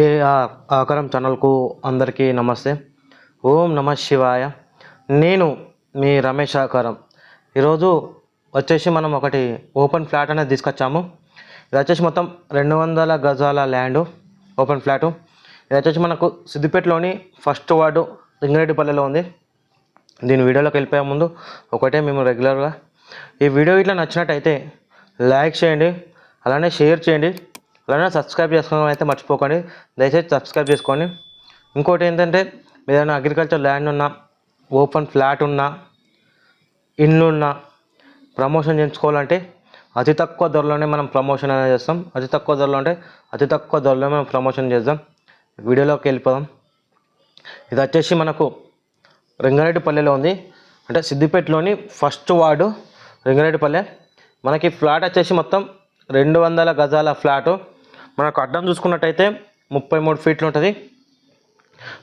ఏ ఆకారం ఛానల్కు అందరికీ నమస్తే. ఓం నమ శివాయ. నేను మీ రమేష్ ఆకారం. ఈరోజు వచ్చేసి మనం ఒకటి ఓపెన్ ఫ్లాట్ అనేది తీసుకొచ్చాము. ఇది వచ్చేసి మొత్తం రెండు వందల గజాల ల్యాండ్ ఓపెన్ ఫ్లాటు. ఇది వచ్చేసి మనకు సిద్దిపేటలోని ఫస్ట్ వార్డు రింగిరెడ్డిపల్లెలో ఉంది. దీని వీడియోలోకి వెళ్ళిపోయే ముందు ఒకటే మేము రెగ్యులర్గా. ఈ వీడియో ఇట్లా నచ్చినట్టయితే లైక్ చేయండి అలానే షేర్ చేయండి. అలానే సబ్స్క్రైబ్ చేసుకోవడం అయితే మర్చిపోకండి. దయచేసి సబ్స్క్రైబ్ చేసుకోండి. ఇంకోటి ఏంటంటే ఏదైనా అగ్రికల్చర్ ల్యాండ్ ఉన్నా ఓపెన్ ఫ్లాట్ ఉన్నా ఇల్లు ఉన్నా ప్రమోషన్ చేయించుకోవాలంటే అతి తక్కువ ధరలోనే మనం ప్రమోషన్ అనేది చేస్తాం. అతి తక్కువ ధరలో అంటే అతి తక్కువ ధరలో మనం ప్రమోషన్ చేద్దాం. వీడియోలోకి వెళ్ళిపోదాం. ఇది వచ్చేసి మనకు రంగారెడ్డిపల్లెలో ఉంది. అంటే సిద్దిపేటలోని ఫస్ట్ వార్డు రంగారెడ్డిపల్లె. మనకి ఫ్లాట్ వచ్చేసి మొత్తం రెండు వందల గజాల ఫ్లాటు. మనకు అడ్డం చూసుకున్నట్టయితే ముప్పై మూడు ఫీట్లు ఉంటుంది.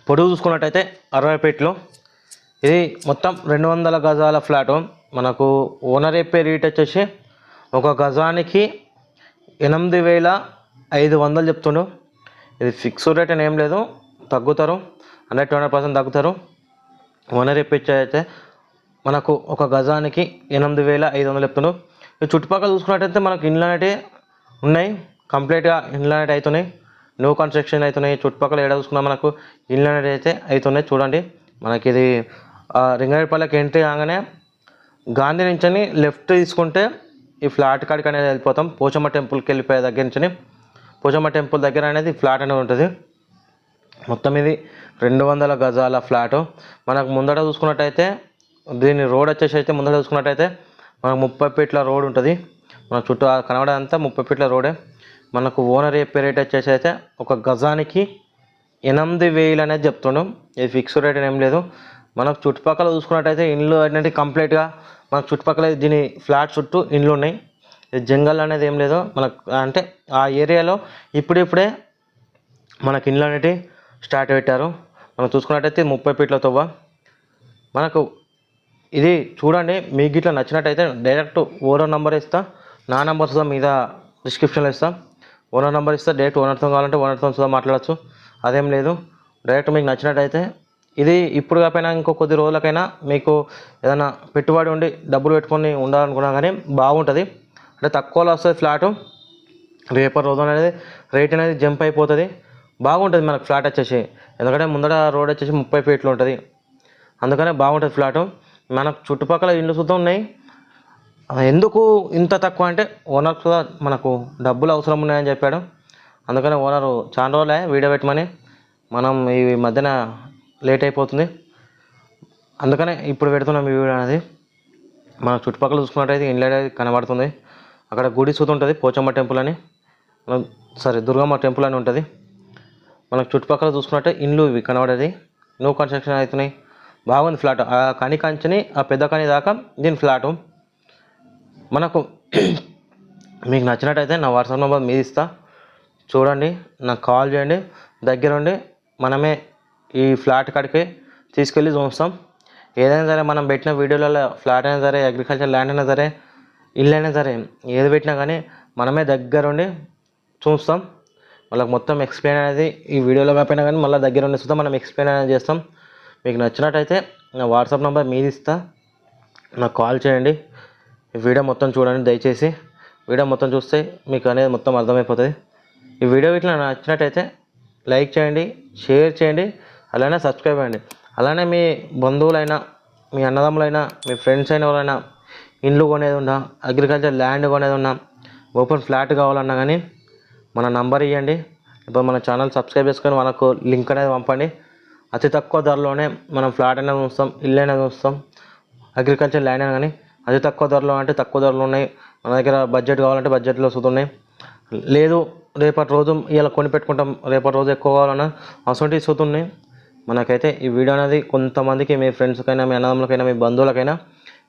పొడుగు చూసుకున్నట్టయితే అరవై ఫీట్లు ఇది మొత్తం రెండు వందల గజాల ఫ్లాటు. మనకు ఓనర్ చెప్పే రేట్ వచ్చేసి ఒక గజానికి ఎనిమిది వేల ఐదు వందలు చెప్తుండు. ఇది ఫిక్స్ రేట్ అని ఏం లేదు తగ్గుతారు. హండ్రెడ్ టూ హండ్రెడ్ పర్సెంట్ తగ్గుతారు. ఓనర్ ఇప్పించే అయితే మనకు ఒక గజానికి ఎనిమిది వేల ఐదు వందలు చెప్తున్నాడు ఈ చుట్టుపక్కల చూసుకున్నట్టయితే మనకు ఇండ్లు అనేటివి ఉన్నాయి. కంప్లీట్గా ఇన్లైనట్ అవుతున్నాయి న్యూ కన్స్ట్రక్షన్ అవుతున్నాయి చుట్టుపక్కల ఏడ చూసుకున్నా మనకు ఇన్లైనట్ అయితే అవుతున్నాయి చూడండి. మనకి ఇది ఆ, ఎంట్రీ కాగానే గాంధీ నుంచి లెఫ్ట్ తీసుకుంటే ఈ ఫ్లాట్ కాడికి అనేది వెళ్ళిపోతాం. పోచమ్మ టెంపుల్కి వెళ్ళిపోయే దగ్గర నుంచి పోచమ్మ టెంపుల్ దగ్గర అనేది ఫ్లాట్ అనేది ఉంటుంది. మొత్తం ఇది రెండు వందల గజాల ఫ్లాట్ మనకు ముందట చూసుకున్నట్టయితే దీని రోడ్ వచ్చేసి అయితే ముందట చూసుకున్నట్టయితే మనకు ముప్పై ఫీట్ల రోడ్ ఉంటుంది. మన చుట్టూ కనబడంతా ముప్పై ఫీట్ల రోడే మనకు ఓనర్ చెప్పే రేట్ వచ్చేసి అయితే ఒక గజానికి ఎనిమిది వేలు అనేది చెప్తుండం. ఇది ఫిక్స్డ్ రేట్ ఏం లేదు. మనకు చుట్టుపక్కల చూసుకున్నట్టయితే ఇండ్లు అనేది కంప్లీట్గా మనకు చుట్టుపక్కల దీని ఫ్లాట్ చుట్టూ ఇండ్లు ఉన్నాయి. జంగల్ అనేది ఏం లేదు. మనకు అంటే ఆ ఏరియాలో ఇప్పుడిప్పుడే మనకి ఇండ్లు అనేటివి స్టార్ట్ పెట్టారు. మనం చూసుకున్నట్టయితే ముప్పై ఫీట్ల తవ్వ. మనకు ఇది చూడండి మీకు ఇట్లా నచ్చినట్టయితే డైరెక్ట్ ఓరో నెంబర్ ఇస్తా. నా నెంబర్ మీద డిస్క్రిప్షన్లో ఇస్తా. ఓనర్ నెంబర్ ఇస్తే డైరెక్ట్ ఓనర్తో కావాలంటే ఓనర్తో సుధా మాట్లాడచ్చు. అదేం లేదు. డైరెక్ట్ మీకు నచ్చినట్టయితే ఇది ఇప్పుడు కాకపోయినా ఇంకో కొద్ది రోజులకైనా మీకు ఏదైనా పెట్టుబడి ఉండి డబ్బులు పెట్టుకొని ఉండాలనుకున్నా కానీ బాగుంటుంది. అంటే తక్కువలో వస్తుంది ఫ్లాటు. రేపటి రోజు అనేది రేట్ అనేది జంప్ అయిపోతుంది. బాగుంటుంది మనకు ఫ్లాట్ వచ్చేసి. ఎందుకంటే ముందర రోడ్ వచ్చేసి ముప్పై ఫీట్లు ఉంటుంది. అందుకనే బాగుంటుంది ఫ్లాటు. మనకు చుట్టుపక్కల ఇండ్లు సుద్ధం ఉన్నాయి. ఎందుకు ఇంత తక్కువ అంటే ఓనర్ కూడా మనకు డబ్బులు అవసరం ఉన్నాయని చెప్పాడు. అందుకని ఓనరు చాలా రోజులే వీడియో పెట్టమని మనం ఈ మధ్యన లేట్ అయిపోతుంది. అందుకనే ఇప్పుడు పెడుతున్నాం ఈ వీడియో అనేది. మన చుట్టుపక్కల చూసుకున్నట్టయితే ఇండ్లు కనబడుతుంది. అక్కడ గుడి సుత ఉంటుంది పోచమ్మ టెంపుల్ అని. సారీ దుర్గమ్మ టెంపుల్ అని ఉంటుంది. మనకు చుట్టుపక్కల చూసుకున్నట్టే ఇండ్లు ఇవి కనబడేది. న్యూ కన్స్ట్రక్షన్ అవుతున్నాయి. బాగుంది ఫ్లాట్. ఆ కని కంచెని ఆ పెద్ద కని దాకా దీని ఫ్లాటు. మనకు మీకు నచ్చినట్టయితే నా వాట్సాప్ నెంబర్ మీది ఇస్తా. చూడండి నాకు కాల్ చేయండి. దగ్గరుండి మనమే ఈ ఫ్లాట్ కాడికి తీసుకెళ్ళి చూస్తాం. ఏదైనా సరే మనం పెట్టిన వీడియోలలో ఫ్లాట్ అయినా సరే అగ్రికల్చర్ ల్యాండ్ అయినా సరే ఇల్లు అయినా సరే ఏది పెట్టినా కానీ మనమే దగ్గరుండి చూస్తాం. వాళ్ళకి మొత్తం ఎక్స్ప్లెయిన్ అనేది ఈ వీడియోలో కాకపోయినా కానీ మళ్ళీ దగ్గర ఉండి చూద్దాం మనం ఎక్స్ప్లెయిన్ అనేది చేస్తాం. మీకు నచ్చినట్టయితే నా వాట్సాప్ నెంబర్ మీది ఇస్తా. నాకు కాల్ చేయండి. వీడియో మొత్తం చూడండి దయచేసి. వీడియో మొత్తం చూస్తే మీకు అనేది మొత్తం అర్థమైపోతుంది. ఈ వీడియో ఇట్లా నచ్చినట్టయితే లైక్ చేయండి షేర్ చేయండి అలానే సబ్స్క్రైబ్ అయ్యండి అలానే మీ బంధువులైనా మీ అన్నదమ్ములైనా మీ ఫ్రెండ్స్ అయిన వాళ్ళైనా ఇండ్లు కొనేది ఉన్నా అగ్రికల్చర్ ల్యాండ్ కొనేది ఉన్నా ఓపెన్ ఫ్లాట్ కావాలన్నా కానీ మన నంబర్ ఇవ్వండి ఇప్పుడు మన ఛానల్ సబ్స్క్రైబ్ చేసుకొని మనకు లింక్ అనేది పంపండి. అతి తక్కువ ధరలోనే మనం ఫ్లాట్ అనేది చూస్తాం ఇల్లు అనేది చూస్తాం అగ్రికల్చర్ ల్యాండ్ అయినా కానీ అది తక్కువ ధరలో అంటే తక్కువ ధరలో ఉన్నాయి. మన దగ్గర బడ్జెట్ కావాలంటే బడ్జెట్లో చూస్తున్నాయి లేదు రేపటి రోజు ఇలా కొని పెట్టుకుంటాం. రేపటి రోజు ఎక్కువ కావాలన్నా అసలు చూస్తున్నాయి మనకైతే ఈ వీడియో అనేది కొంతమందికి మీ ఫ్రెండ్స్కైనా మీ అన్నదమ్ములకైనా మీ బంధువులకైనా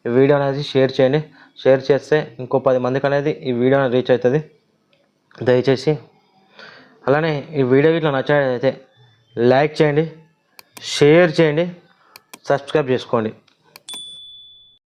ఈ వీడియో అనేది షేర్ చేయండి. షేర్ చేస్తే ఇంకో పది మందికి అనేది ఈ వీడియో అనేది రీచ్ అవుతుంది. దయచేసి. అలానే ఈ వీడియో ఇట్లా నచ్చినట్లయితే లైక్ చేయండి షేర్ చేయండి సబ్స్క్రైబ్ చేసుకోండి.